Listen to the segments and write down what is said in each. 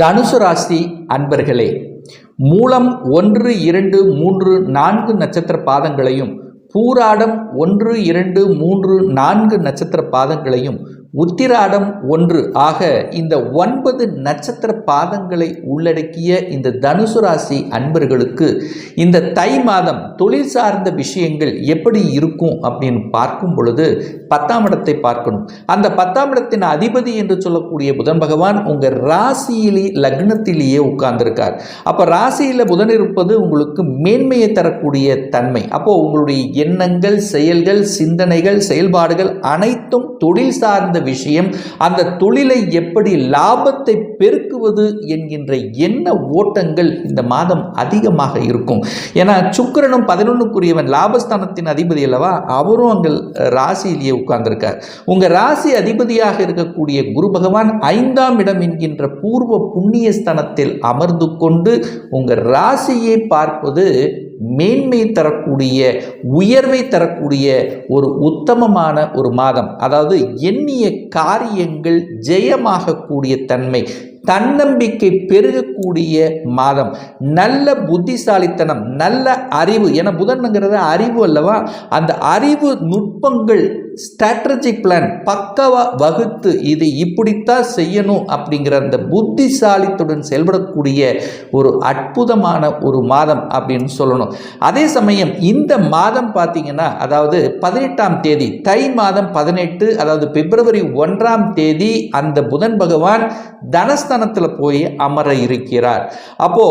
தனுசு ராசி அன்பர்களே மூலம் ஒன்று இரண்டு மூன்று நான்கு நட்சத்திர பாதங்களையும் பூராடம் ஒன்று இரண்டு மூன்று நான்கு நட்சத்திர பாதங்களையும் உத்திராடம் ஒன்று ஆக இந்த ஒன்பது நட்சத்திர பாதங்களை உள்ளடக்கிய இந்த தனுசு ராசி அன்பர்களுக்கு இந்த தை மாதம் தொழில் சார்ந்த விஷயங்கள் எப்படி இருக்கும் அப்படின்னு பார்க்கும் பொழுது பத்தாம் இடத்தை பார்க்கணும். அந்த பத்தாம் இடத்தின் அதிபதி என்று சொல்லக்கூடிய புதன் பகவான் உங்கள் ராசியிலே லக்னத்திலேயே உட்கார்ந்திருக்கார். அப்போ ராசியில் புதன் இருப்பது உங்களுக்கு மேன்மையை தரக்கூடிய தன்மை. அப்போ உங்களுடைய எண்ணங்கள் செயல்கள் சிந்தனைகள் செயல்பாடுகள் அனைத்தும் தொழில் சார்ந்த விஷயம் அந்த தொழிலை எப்படி லாபத்தை பெருக்குவது என்கின்ற எண்ண ஓட்டங்கள் இந்த மாதம் அதிகமாக இருக்கும். ஏன்னா சுக்கரனும் பதினொன்றுக்குரியவன் லாபஸ்தானத்தின் அதிபதி அல்லவா? அவரும் அங்கே ராசியிலேயே உட்கார்ந்திருக்கார். உங்கள் ராசி அதிபதியாக இருக்கக்கூடிய குரு பகவான் ஐந்தாம் இடம் என்கின்ற பூர்வ புண்ணிய ஸ்தானத்தில் அமர்ந்து கொண்டு உங்கள் ராசியை பார்ப்பது மேன்மை தரக்கூடிய உயர்வை தரக்கூடிய ஒரு உத்தமமான ஒரு மாதம். அதாவது எண்ணிய காரியங்கள் ஜெயமாகக்கூடிய தன்மை. தன்னம்பிக்கை பெருகக்கூடிய மாதம். நல்ல புத்திசாலித்தனம் நல்ல அறிவு. என புதன்ங்கிறது அறிவு அல்லவா? அந்த அறிவு நுட்பங்கள் ஸ்ட்ராட்டஜிக் பிளான் பக்கவா வகுத்து இது இப்படித்தான் செய்யணும் அப்படிங்கிற அந்த புத்திசாலித்துடன் செயல்படக்கூடிய ஒரு அற்புதமான ஒரு மாதம் அப்படின்னு சொல்லணும். அதே சமயம் இந்த மாதம் பார்த்தீங்கன்னா அதாவது பதினெட்டாம் தேதி தை மாதம் பதினெட்டு அதாவது பிப்ரவரி ஒன்றாம் தேதி அந்த புதன் பகவான் தனஸ்தானத்தில் போய் அமர இருக்கிறார். அப்போ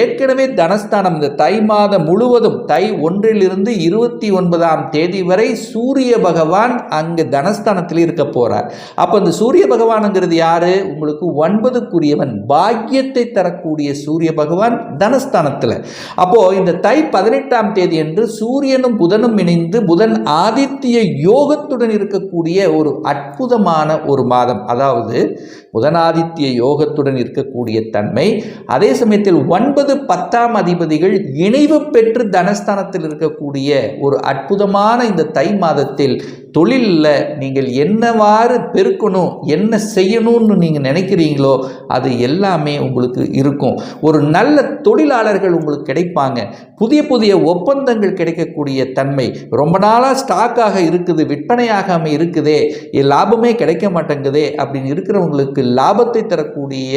ஏற்கனவே தனஸ்தானம் இந்த தை மாதம் முழுவதும் தை ஒன்றிலிருந்து இருபத்தி ஒன்பதாம் தேதி வரை சூரிய பகவான் அங்கு தனஸ்தானத்தில் இருக்க போறார். அப்போ இந்த சூரிய பகவானுங்கிறது யாரு? உங்களுக்கு ஒன்பதுக்குரியவன் பாக்கியத்தை தரக்கூடிய சூரிய பகவான் தனஸ்தானத்தில். அப்போ இந்த தை பதினெட்டாம் தேதி என்று சூரியனும் புதனும் இணைந்து புதன் ஆதித்ய யோகத்துடன் இருக்கக்கூடிய ஒரு அற்புதமான ஒரு மாதம். அதாவது புதனாதித்ய யோகத்துடன் இருக்கக்கூடிய தன்மை. அதே சமயத்தில் ஒன்பது பத்தாம் அதிபதிகள் இணைவு பெற்று தனஸ்தானத்தில் இருக்கக்கூடிய ஒரு அற்புதமான இந்த தை மாதத்தில் தொழிலில் நீங்கள் என்னவாறு பெருக்கணும் என்ன செய்யணும்னு நீங்கள் நினைக்கிறீங்களோ அது எல்லாமே உங்களுக்கு இருக்கும். ஒரு நல்ல தொழிலாளர்கள் உங்களுக்கு கிடைப்பாங்க. புதிய புதிய ஒப்பந்தங்கள் கிடைக்கக்கூடிய தன்மை. ரொம்ப நாளாக ஸ்டாக்காக இருக்குது விற்பனையாகாமல் இருக்குதே லாபமே கிடைக்க மாட்டேங்குதே அப்படின்னு இருக்கிறவங்களுக்கு லாபத்தை தரக்கூடிய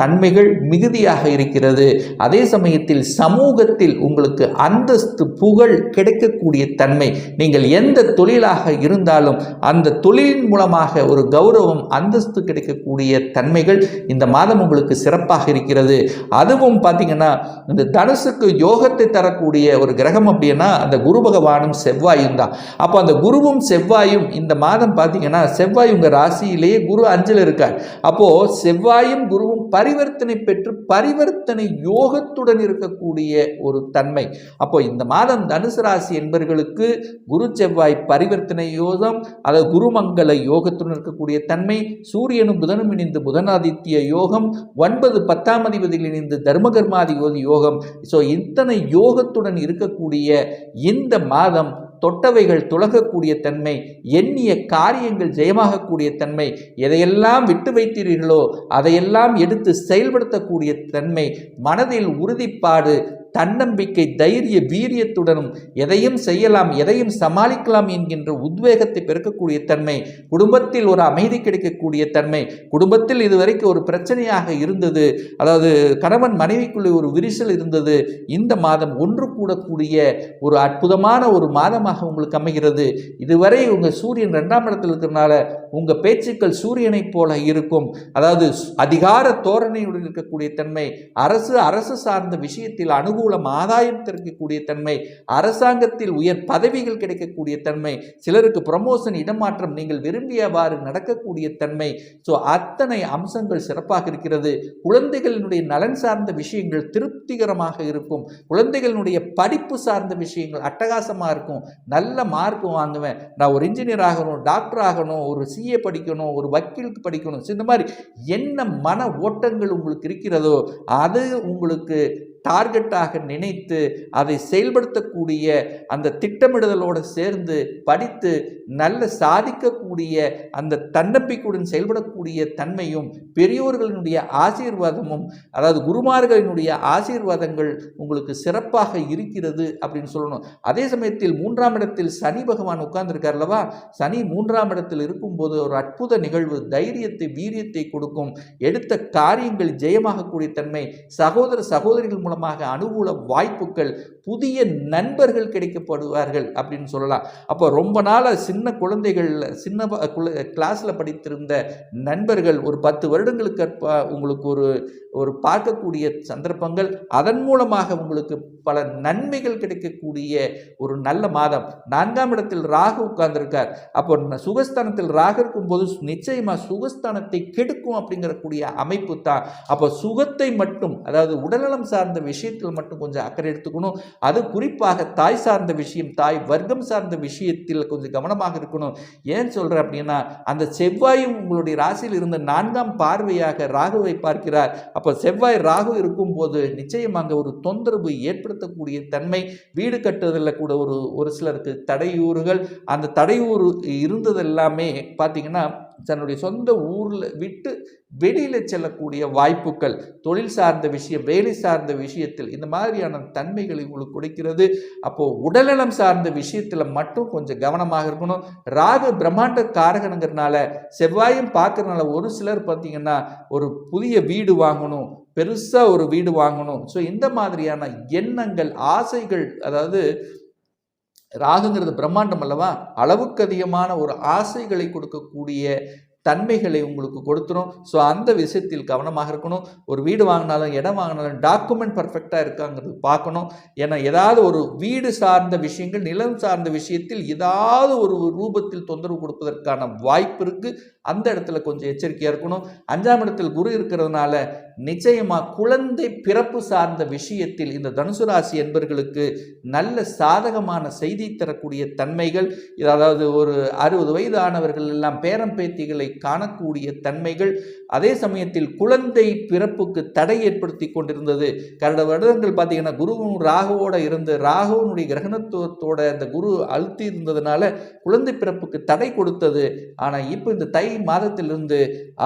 தன்மைகள் மிகுதியாக இருக்கிறது. அதே சமயத்தில் சமூகத்தில் உங்களுக்கு அந்தஸ்து புகழ் கிடைக்கக்கூடிய தன்மை. நீங்கள் எந்த தொழிலாக இருந்தாலும் அந்த தொழிலின் மூலமாக ஒரு கௌரவம் அந்தஸ்து கிடைக்கக்கூடிய தன்மைகள் இந்த மாதம் உங்களுக்கு சிறப்பாக இருக்கிறது. அதுவும் பார்த்தீங்கன்னா இந்த தனுசுக்கு யோகத்தை தரக்கூடிய ஒரு கிரகம் அப்படின்னா அந்த குரு பகவானும் செவ்வாயும் தான். அப்போ அந்த குருவும் செவ்வாயும் இந்த மாதம் பார்த்தீங்கன்னா செவ்வாய் உங்கள் ராசியிலேயே குரு அஞ்சில் இருக்கார். அப்போது செவ்வாயும் குருவும் பரிவர்த்தனை பெற்று பரிவர்த்தனை யோகத்துடன் இருக்கக்கூடிய ஒரு தன்மை. அப்போ இந்த மாதம் தனுசு ராசி என்பர்களுக்கு குரு செவ்வாய் பரிவர்த்தனை யோகம் அதாவது குருமங்கல யோகத்துடன் இருக்கக்கூடிய தன்மை சூரியனும் புதனும் இணைந்து புதனாதித்ய யோகம் ஒன்பது பத்தாம் அதிபதியில் இணைந்து தர்மகர்மாதிபதி யோகம். ஸோ இத்தனை யோகத்துடன் இருக்கக்கூடிய இந்த மாதம் தொட்டவைகள் துலகக்கூடிய தன்மை எண்ணிய காரியங்கள் ஜெயமாகக்கூடிய தன்மை எதையெல்லாம் விட்டு வைத்தீர்களோ அதையெல்லாம் எடுத்து செயல்படுத்தக்கூடிய தன்மை மனதில் உறுதிப்பாடு தன்னம்பிக்கை தைரிய வீரியத்துடனும் எதையும் செய்யலாம் எதையும் சமாளிக்கலாம் என்கின்ற உத்வேகத்தை பெருக்கக்கூடிய தன்மை குடும்பத்தில் ஒரு அமைதி கிடைக்கக்கூடிய தன்மை குடும்பத்தில் இதுவரைக்கும் ஒரு பிரச்சனையாக இருந்தது. அதாவது கணவன் மனைவிக்குள்ளே ஒரு விரிசல் இருந்தது. இந்த மாதம் ஒன்று கூடக்கூடிய ஒரு அற்புதமான ஒரு மாதமாக உங்களுக்கு அமைகிறது. இதுவரை உங்கள் சூரியன் ரெண்டாம் இடத்தில் இருக்கிறனால உங்கள் பேச்சுக்கள் சூரியனைப் போல இருக்கும். அதாவது அதிகார தோரணையுடன் இருக்கக்கூடிய தன்மை அரசு அரசு சார்ந்த விஷயத்தில் அனுகூலம் ஆதாயம் கிடைக்கக்கூடிய தன்மை அரசாங்கத்தில் உயர் பதவிகள் கிடைக்கக்கூடிய தன்மை சிலருக்கு ப்ரமோஷன் இடமாற்றம் நீங்கள் விரும்பியவாறு நடக்கக்கூடிய தன்மை. ஸோ அத்தனை அம்சங்கள் சிறப்பாக இருக்கிறது. குழந்தைகளினுடைய நலன் சார்ந்த விஷயங்கள் திருப்திகரமாக இருக்கும். குழந்தைகளினுடைய படிப்பு சார்ந்த விஷயங்கள் அட்டகாசமாக இருக்கும். நல்ல மார்க் வாங்குவேன். நான் ஒரு இன்ஜினியர் ஆகணும் டாக்டர் ஆகணும் ஒரு சிஏ படிக்கணும் ஒரு வக்கீலுக்கு படிக்கணும். இந்த மாதிரி என்ன மன ஓட்டங்கள் உங்களுக்கு இருக்கிறதோ அது உங்களுக்கு டார்கெட்டாக நினைத்து அதை செயல்படுத்தக்கூடிய அந்த திட்டமிடுதலோடு சேர்ந்து படித்து நல்ல சாதிக்கக்கூடிய அந்த தன்னம்பிக்கையுடன் செயல்படக்கூடிய தன்மையும் பெரியோர்களினுடைய ஆசீர்வாதமும் அதாவது குருமார்களினுடைய ஆசீர்வாதங்கள் உங்களுக்கு சிறப்பாக இருக்கிறது அப்படின்னு சொல்லணும். அதே சமயத்தில் மூன்றாம் இடத்தில் சனி பகவான் உட்கார்ந்துருக்கார் அல்லவா? சனி மூன்றாம் இடத்தில் இருக்கும்போது ஒரு அற்புத நிகழ்வு தைரியத்தை வீரியத்தை கொடுக்கும். எடுத்த காரியங்கள் ஜெயமாகக்கூடிய தன்மை. சகோதர சகோதரிகள் மூலம் மூலமாக அனுகூல வாய்ப்புகள் புதிய நண்பர்கள் கிடைக்கப்படுவார்கள் அப்படின்னு சொல்லலாம். அப்போ ரொம்ப நாளாக சின்ன குழந்தைகள் சின்ன கிளாஸில் படித்திருந்த நண்பர்கள் ஒரு பத்து வருடங்களுக்கு உங்களுக்கு ஒரு ஒரு பார்க்கக்கூடிய சந்தர்ப்பங்கள் அதன் மூலமாக உங்களுக்கு பல நன்மைகள் கிடைக்கக்கூடிய ஒரு நல்ல மாதம். நான்காம் இடத்தில் ராகு உட்கார்ந்திருக்கார். அப்போ சுகஸ்தானத்தில் ராகு இருக்கும்போது நிச்சயமாக சுகஸ்தானத்தை கெடுக்கும் அப்படிங்கிறக்கூடிய அமைப்பு தான். அப்போ சுகத்தை மட்டும் அதாவது உடல்நலம் சார்ந்த விஷயத்தில் மட்டும் கொஞ்சம் அக்கறை எடுத்துக்கணும். அது குறிப்பாக தாய் சார்ந்த விஷயம் தாய் வர்க்கம் சார்ந்த விஷயத்தில் கொஞ்சம் கவனமாக இருக்கணும். ஏன் சொல்கிறேன் அப்படின்னா அந்த செவ்வாயும் உங்களுடைய ராசியில் இருந்த நான்காம் பார்வையாக ராகுவை பார்க்கிறார். அப்போ செவ்வாய் ராகு இருக்கும்போது நிச்சயம் அங்கே ஒரு தொந்தரவு ஏற்படுத்தக்கூடிய தன்மை வீடு கட்டுறதில் கூட ஒரு ஒரு சிலருக்கு தடையூறுகள். அந்த தடையூறு இருந்தது எல்லாமே பார்த்தீங்கன்னா தன்னுடைய சொந்த ஊரில் விட்டு வெளியில் செல்லக்கூடிய வாய்ப்புகள் தொழில் சார்ந்த விஷயம் வேலை சார்ந்த விஷயத்தில் இந்த மாதிரியான தன்மைகளை உங்களுக்கு கொடுக்கிறது. அப்போது உடல்நலம் சார்ந்த விஷயத்தில் மட்டும் கொஞ்சம் கவனமாக இருக்கணும். ராகு பிரம்மாண்ட காரகனுங்கிறனால செவ்வாயும் பார்க்கறனால ஒரு சிலர் பார்த்திங்கன்னா ஒரு புதிய வீடு வாங்கணும் பெருசாக ஒரு வீடு வாங்கணும். ஸோ இந்த மாதிரியான எண்ணங்கள் ஆசைகள் அதாவது ராகுங்கிறது பிரம்மாண்டம் அல்லவா? அளவுக்கு அதிகமான ஒரு ஆசைகளை கொடுக்கக்கூடிய தன்மைகளை உங்களுக்கு கொடுத்துரும். ஸோ அந்த விஷயத்தில் கவனமாக இருக்கணும். ஒரு வீடு வாங்கினாலும் இடம் வாங்கினாலும் டாக்குமெண்ட் பர்ஃபெக்டாக இருக்காங்கிறது பார்க்கணும். ஏன்னா ஏதாவது ஒரு வீடு சார்ந்த விஷயங்கள் நிலம் சார்ந்த விஷயத்தில் ஏதாவது ஒரு ரூபத்தில் தொந்தரவு கொடுப்பதற்கான வாய்ப்பு இருக்குது அந்த இடத்துல கொஞ்சம் எச்சரிக்கையாக இருக்கணும். அஞ்சாம் இடத்தில் குரு இருக்கிறதுனால நிச்சயமாக குழந்தை பிறப்பு சார்ந்த விஷயத்தில் இந்த தனுசு ராசி என்பர்களுக்கு நல்ல சாதகமான செய்தி தரக்கூடிய தன்மைகள் இது அதாவது ஒரு அறுபது வயது ஆனவர்கள் எல்லாம் பேரம் பேத்திகளை காணக்கூடிய தன்மைகள் அதே சமயத்தில் குழந்தை பிறப்புக்கு தடை ஏற்படுத்தி கொண்டிருந்தது. கடந்த வருடங்கள் பார்த்தீங்கன்னா குருவும் ராகுவோட இருந்து ராகுவனுடைய கிரகணத்துவத்தோட அந்த குரு அழுத்தி இருந்ததுனால குழந்தை பிறப்புக்கு தடை கொடுத்தது. ஆனால் இப்போ இந்த தை மாதத்திலிருந்து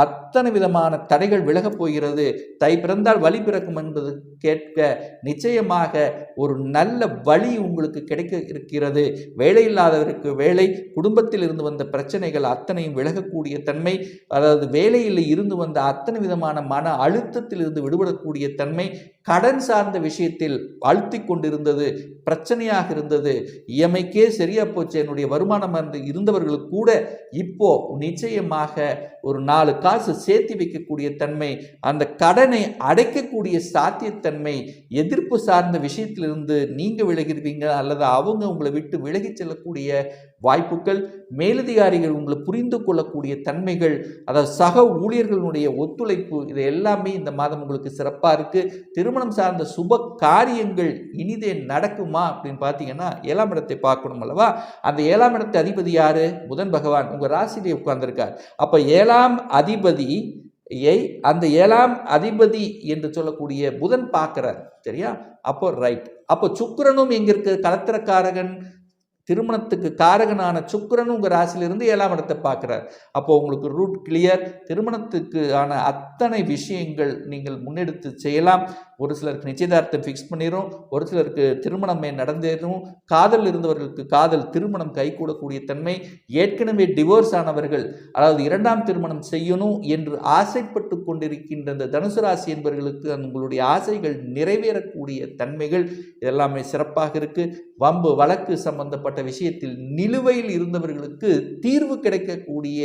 அத்தனை விதமான தடைகள் விலகப் போகிறது. தை பிறந்தால் வழி பிறக்கும் என்பது கேட்க நிச்சயமாக ஒரு நல்ல வழி உங்களுக்கு கிடைக்க இருக்கிறது. வேலை இல்லாதவருக்கு வேலை குடும்பத்தில் இருந்து வந்த பிரச்சனைகள் அத்தனையும் விலகக்கூடிய தன்மை அதாவது வேலையில் இருந்து வந்த அத்தனை விதமான மன அழுத்தத்தில் இருந்து விடுபடக்கூடிய தன்மை கடன் சார்ந்த விஷயத்தில் அழுத்தி கொண்டிருந்தது பிரச்சனையாக இருந்தது. இஎம்ஐக்கே சரியா போச்சு. என்னுடைய வருமானம் வந்து இருந்தவர்களுக்கு கூட இப்போ நிச்சயமாக ஒரு நாலு காசு சேர்த்து வைக்கக்கூடிய தன்மை அந்த கடனை அடைக்கக்கூடிய சாத்தியத்தன்மை எதிர்ப்பு சார்ந்த விஷயத்திலிருந்து நீங்க விலகிடுவீங்க அல்லது அவங்க உங்களை விட்டு விலகி செல்லக்கூடிய வாய்ப்புகள் மேலதிகாரிகள் உங்களை புரிந்து கொள்ளக்கூடிய தன்மைகள் அதாவது சக ஊழியர்களுடைய ஒத்துழைப்பு இது எல்லாமே இந்த மாதம் உங்களுக்கு சிறப்பாக இருக்குது திரும்ப திருமணம் சார்ந்த சுப காரியங்கள் இனிதே நடக்குமா அப்படின்னு பார்த்தீங்கன்னா ஏழாம் இடத்தை பார்க்கணும் அல்லவா? அந்த ஏழாம் இடத்தை அதிபதி யாரு? புதன் பகவான். உங்கள் ராசியிலே உட்கார்ந்துருக்கார். அப்போ ஏழாம் அதிபதி ஏய் அந்த ஏழாம் அதிபதி என்று சொல்லக்கூடிய புதன் பார்க்குறார். சரியா? அப்போ ரைட் அப்போ சுக்கரனும் எங்கே இருக்கு? கலத்திரக்காரகன் திருமணத்துக்கு காரகனான சுக்கரன் உங்கள் ராசியிலிருந்து ஏழாம் இடத்தை பார்க்குறார். அப்போது உங்களுக்கு ரூட் கிளியர் திருமணத்துக்கு ஆன அத்தனை விஷயங்கள் நீங்கள் முன்னெடுத்து செய்யலாம். ஒரு சிலருக்கு நிச்சயதார்த்தம் ஃபிக்ஸ் பண்ணிடும் ஒரு சிலருக்கு திருமணமே நடந்தேறும். காதல் இருந்தவர்களுக்கு காதல் திருமணம் கைகூடக்கூடிய தன்மை. ஏற்கனவே டிவோர்ஸ் ஆனவர்கள் அதாவது இரண்டாம் திருமணம் செய்யணும் என்று ஆசைப்பட்டு கொண்டிருக்கின்ற இந்த தனுசு ராசி என்பவர்களுக்கு உங்களுடைய ஆசைகள் நிறைவேறக்கூடிய தன்மைகள் இதெல்லாமே சிறப்பாக இருக்குது வம்பு வழக்கு சம்பந்தப்பட்ட விஷயத்தில் நிலுவையில் இருந்தவர்களுக்கு தீர்வு கிடைக்கக்கூடிய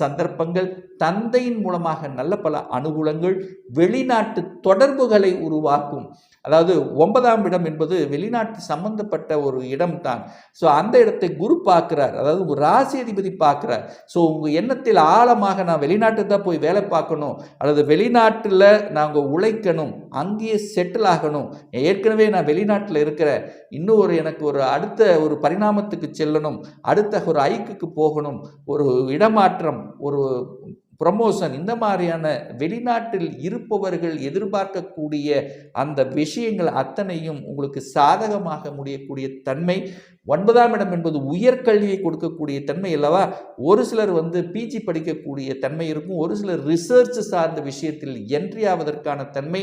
சந்தர்ப்பங்கள் தந்தையின் மூலமாக நல்ல பல அனுகூலங்கள் வெளிநாட்டு தொடர்புகளை உருவாக்கும். அதாவது ஒன்பதாம் இடம் என்பது வெளிநாட்டு சம்பந்தப்பட்ட ஒரு இடம் தான். ஸோ அந்த இடத்தை குரு பார்க்குறார். அதாவது ஒரு ராசி அதிபதி பார்க்குறார். ஸோ உங்கள் எண்ணத்தில் ஆழமாக நான் வெளிநாட்டுக்கு தான் போய் வேலை பார்க்கணும். அல்லது வெளிநாட்டில் நாங்கள் உழைக்கணும். அங்கேயே செட்டில் ஆகணும். ஏற்கனவே நான் வெளிநாட்டில் இருக்கிற இன்னும் ஒரு எனக்கு ஒரு அடுத்த ஒரு பரிணாமத்துக்கு செல்லணும். அடுத்த ஒரு ஐக்குக்கு போகணும். ஒரு இடமாற்றம். ஒரு ப்ரமோஷன் இந்த மாதிரியான வெளிநாட்டில் இருப்பவர்கள் எதிர்பார்க்கக்கூடிய அந்த விஷயங்கள் அத்தனையும் உங்களுக்கு சாதகமாக முடியக்கூடிய தன்மை ஒன்பதாம் இடம் என்பது உயர்கல்வியை கொடுக்கக்கூடிய தன்மை அல்லவா? ஒரு சிலர் வந்து பிஜி படிக்கக்கூடிய தன்மை இருக்கும். ஒரு சிலர் ரிசர்ச் சார்ந்த விஷயத்தில் என்ட்ரி ஆவதற்கான தன்மை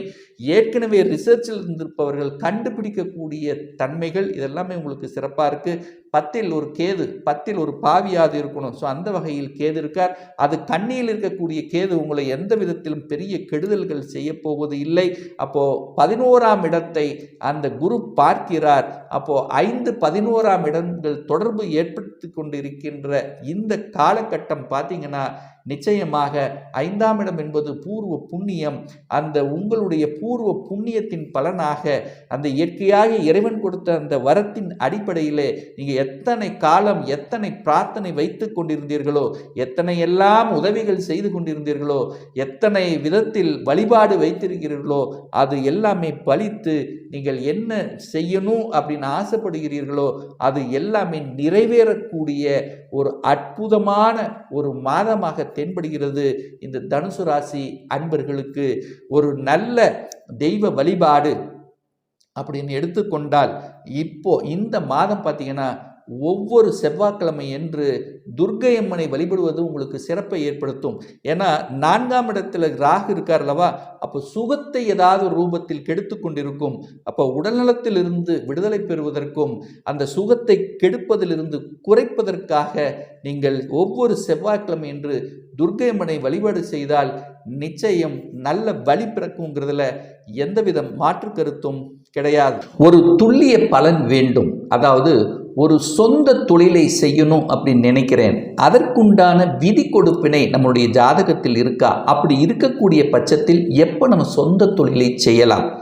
ஏற்கனவே ரிசர்ச்சில் இருந்திருப்பவர்கள் கண்டுபிடிக்கக்கூடிய தன்மைகள் இதெல்லாமே உங்களுக்கு சிறப்பாக இருக்குது பத்தில் ஒரு கேது பத்தில் ஒரு பாவியாது இருக்கணும். ஸோ அந்த வகையில் கேது இருக்கார். அது கண்ணியில் இருக்கக்கூடிய கேது உங்களை எந்த விதத்திலும் பெரிய கெடுதல்கள் செய்ய போவது இல்லை. அப்போது பதினோராம் இடத்தை அந்த குரு பார்க்கிறார். அப்போது ஐந்து பதினோராம் இடங்கள் தொடர்பு ஏற்படுத்தி கொண்டிருக்கின்ற இந்த காலகட்டம் பார்த்தீங்கன்னா நிச்சயமாக ஐந்தாம் இடம் என்பது பூர்வ புண்ணியம். அந்த உங்களுடைய பூர்வ புண்ணியத்தின் பலனாக அந்த இயற்கையாக இறைவன் கொடுத்த அந்த வரத்தின் அடிப்படையிலே நீங்கள் எத்தனை காலம் எத்தனை பிரார்த்தனை வைத்து கொண்டிருந்தீர்களோ எத்தனை எல்லாம் உதவிகள் செய்து கொண்டிருந்தீர்களோ எத்தனை விதத்தில் வழிபாடு வைத்திருக்கிறீர்களோ அது எல்லாமே பலித்து நீங்கள் என்ன செய்யணும் அப்படின்னு ஆசைப்படுகிறீர்களோ அது எல்லாமே நிறைவேறக்கூடிய ஒரு அற்புதமான ஒரு மாதமாக தென்படுகிறது. இந்த தனுசு ராசி அன்பர்களுக்கு ஒரு நல்ல தெய்வ வழிபாடு அப்படின்னு எடுத்துக்கொண்டால் இப்போ இந்த மாதம் பார்த்தீங்கன்னா ஒவ்வொரு செவ்வாய்க்கிழமை என்று துர்க்கை அம்மனை வழிபடுவது உங்களுக்கு சிறப்பை ஏற்படுத்தும். ஏன்னா நான்காம் இடத்துல ராகு இருக்கார் அல்லவா? அப்போ சுகத்தை ஏதாவது ஒரு ரூபத்தில் கெடுத்து கொண்டிருக்கும். அப்போ உடல்நலத்திலிருந்து விடுதலை பெறுவதற்கும் அந்த சுகத்தை கெடுப்பதிலிருந்து குறைப்பதற்காக நீங்கள் ஒவ்வொரு செவ்வாய்க்கிழமை என்று துர்க்கை அம்மனை வழிபாடு செய்தால் நிச்சயம் நல்ல வழி பிறக்குங்கிறதுல எந்தவித மாற்று கருத்தும் கிடையாது. ஒரு துல்லிய பலன் வேண்டும். அதாவது ஒரு சொந்த தொழிலை செய்யணும் அப்படின்னு நினைக்கிறேன். அதற்குண்டான விதி கொடுப்பினை நம்மளுடைய ஜாதகத்தில் இருக்கா? அப்படி இருக்கக்கூடிய பட்சத்தில் எப்போ நம்ம சொந்த தொழிலை செய்யலாம்?